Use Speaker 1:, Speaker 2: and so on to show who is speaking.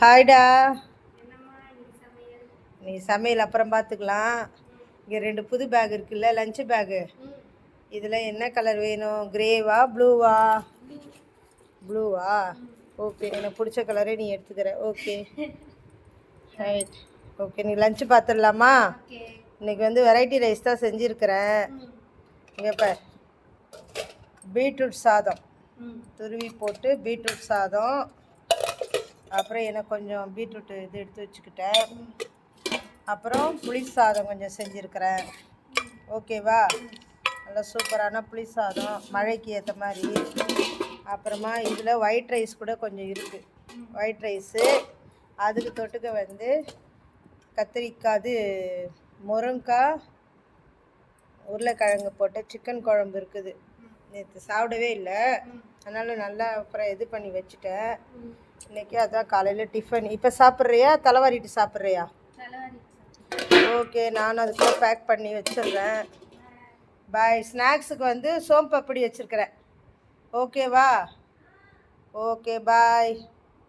Speaker 1: ஹாய்டா. நீ சமையல் அப்புறம் பார்த்துக்கலாம் இங்கே ரெண்டு புது பேக் இருக்குல்ல லஞ்ச் பேகு இதில் என்ன கலர் வேணும்? கிரேவா ப்ளூவா ப்ளூவா ஓகே எனக்கு பிடிச்ச கலரே நீ எடுத்துக்கிற. ஓகே ரைட் ஓகே நீ லஞ்சு பார்த்துடலாமா இன்னைக்கு வந்து வெரைட்டி ரைஸ் தான் செஞ்சுருக்கிறேன். இங்கே பார். பீட்ரூட் சாதம். துருவி போட்டு பீட்ரூட் சாதம். அப்புறம் எனக்கு கொஞ்சம் பீட்ரூட் இது எடுத்து வச்சுக்கிட்டேன். அப்புறம் புளி சாதம் கொஞ்சம் செஞ்சுருக்கிறேன். ஓகேவா நல்லா சூப்பரான புளி சாதம் மழைக்கு ஏற்ற மாதிரி. அப்புறமா இதில் ஒயிட் ரைஸ் கூட கொஞ்சம் இருக்குது ஒயிட் ரைஸு அதுக்கு தொட்டுக்க வந்து கத்திரிக்காய் அது முருங்காய் உருளைக்கிழங்கு போட்ட சிக்கன் குழம்பு இருக்குது. நேற்று சாப்பிடவே இல்லை. அதனால் நல்லா அப்புறம் இது பண்ணி வச்சுட்டேன். இன்றைக்கி அதான் காலையில் டிஃபன் இப்போ சாப்பிட்றியா? தலைவாரிட்டு சாப்பிட்றியா? ஓகே நானும் அதுக்குள்ளே பேக் பண்ணி வச்சிடுறேன். பாய் ஸ்நாக்ஸுக்கு வந்து சோம்பப்படி வச்சுருக்கிறேன். ஓகேவா ஓகே பாய்